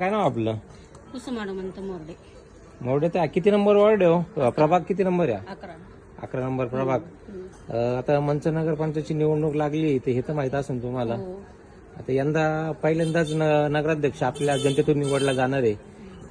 काय नाव आपलं? कुसुमाड म्हणतो मोरडे मोठे ते किती नंबर वॉर्ड आहे हो? प्रभाग किती नंबर आहे? अकरा. अकरा नंबर प्रभाग. अं, आता मंचनगर पंचायतची निवडणूक लागली ते हे तर माहीत असेल तुम्हाला. हो. आता यंदा पहिल्यांदाच न- नगराध्यक्ष आपल्या जनतेतून निवडला जाणार आहे.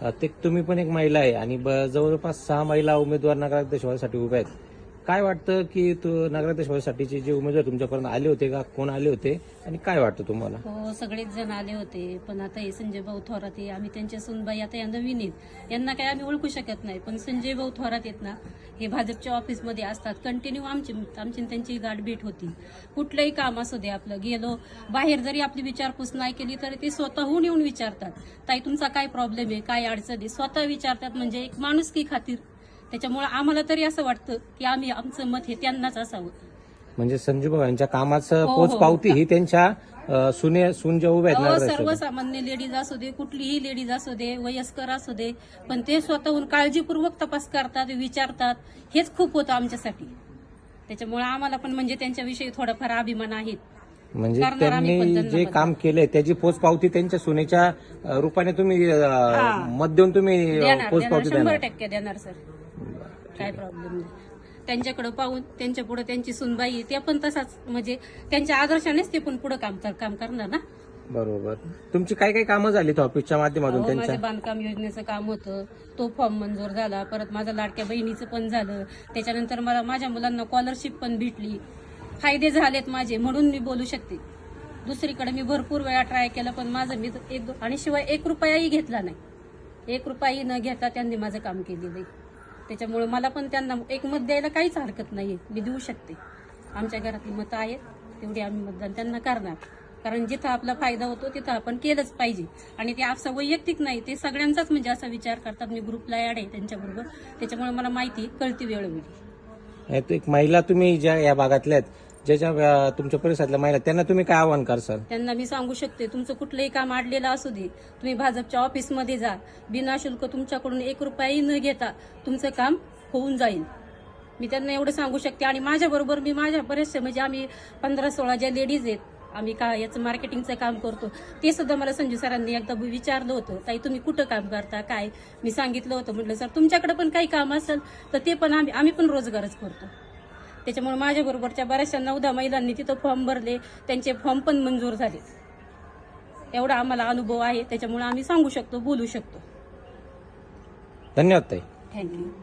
अं, ते तुम्ही पण एक महिला आहे आणि ब- जवळपास सहा महिला उमेदवार नगराध्यक्ष व्हायसाठी उभ्या आहेत. काय वाटतं की तो नगराध्यक्ष जे उमेदवार तुमच्यापर्यंत आले होते का? कोण आले होते? आणि काय वाटतं तुम्हाला? हो सगळेच जण आले होते. पण आता हे संजय भाऊ थोरात हे आम्ही त्यांच्या सुनबाई आता या नवीन आहेत यांना काही आम्ही ओळखू शकत नाही. पण संजय भाऊ थोरात आहेत ना हे भाजपच्या ऑफिसमध्ये असतात. कंटिन्यू आमची आमची त्यांची गाठभेट होती. कुठलंही काम असू दे आपलं. गेलो बाहेर जरी आपली विचारपूस नाही केली तरी ते स्वतःहून येऊन विचारतात. ताई तुमचा काय प्रॉब्लेम आहे? काय अडचण आहे? स्वतः विचारतात. म्हणजे एक माणुसकी खातीर त्याच्यामुळे आम्हाला तरी असं वाटतं की आम्ही आमचं मत हे त्यांनाच असावं. म्हणजे संजू भाऊ यांच्या कामाचं हो, पोच हो. पावती ही त्यांच्या सुने सुन ज्या उभ्या आहेत सर्वसामान्य लेडीज असू दे कुठलीही लेडीज असू दे वयस्कर असू दे पण ते स्वतःहून काळजीपूर्वक तपास करतात विचारतात. हेच खूप होतं आमच्यासाठी. त्याच्यामुळे आम्हाला पण म्हणजे त्यांच्याविषयी थोडाफार अभिमान आहे. म्हणजे करणार आम्ही पण त्यांनी जे. काम केलंय त्याची पोच पावती त्यांच्या सुनेच्या अं, रूपाने तुम्ही अं, हा. मत देऊन तुम्ही अं, देणार पोच देणार. पावती शंभर देणार टक्के देणार सर. काय प्रॉब्लेम नाही. त्यांच्याकडे पाहून त्यांच्या पुढे त्यांची सुनबाई आहे, त्या पण तसाच म्हणजे त्यांच्या आदर्शानेच ते पण पुढे काम काम करणार ना? बरोबर. तुमची काय काय कामं झाली ऑफिसच्या माध्यमातून अहो, त्यांच्या? माझं बांधकाम योजनेचं काम होतं. तो फॉर्म मंजूर झाला. परत माझ्या लाडक्या बहिणीचं पण झालं. त्याच्यानंतर मला माझ्या मुलांना स्कॉलरशिप पण भेटली. फायदे झालेत माझे म्हणून मी बोलू शकते. दुसरीकडे मी भरपूर वेळा ट्राय केलं पण माझं मी एक आणि शिवाय एक रुपयाही घेतला नाही. एक रुपयाही न घेता त्यांनी माझं काम केलेलं आहे. त्याच्यामुळे मला पण त्यांना एक मत द्यायला काहीच हरकत नाही मी देऊ शकते. आमच्या घरातली मतं आहेत तेवढी आम्ही मतदान त्यांना करणार. कारण जिथं आपला फायदा होतो तिथं आपण केलंच पाहिजे. आणि ते असं वैयक्तिक नाही ते सगळ्यांचाच म्हणजे असा विचार करतात. मी ग्रुपला ॲड आहे त्यांच्याबरोबर. त्याच्यामुळे मला माहिती कळती वेळोवेळी. एक महिला तुम्ही ज्या या भागातल्या आहेत ज्याच्या अं, तुमच्या परिसरातल्या महिला आहेत, त्यांना तुम्ही काय आव्हान करसाल? त्यांना मी सांगू शकते तुमचं कुठलंही काम अडलेलं असू दे. तुम्ही भाजपच्या ऑफिसमध्ये जा. बिनाशुल्क तुमच्याकडून एक रुपयाही न घेता तुमचं काम होऊन जाईल. मी त्यांना एवढं सांगू शकते. आणि माझ्याबरोबर मी माझ्या बरेचसे म्हणजे आम्ही पंधरा सोळा ज्या लेडीज आहेत आम्ही का याचं मार्केटिंगचं काम करतो ते सुद्धा मला संजू सरांनी एकदा विचारलं होतं ताई तुम्ही कुठं काम करता? काय? मी सांगितलं होतं म्हटलं सर तुमच्याकडे पण काही काम असेल तर ते पण आम्ही आम्ही पण रोजगारच करतो. त्याच्यामुळे माझ्या बरोबरच्या बऱ्याचशा नवदा महिलांनी तिथं फॉर्म भरले त्यांचे फॉर्म पण मंजूर झाले एवढा आम्हाला अनुभव आहे त्याच्यामुळे आम्ही सांगू शकतो बोलू शकतो. धन्यवाद ताई. थँक्यू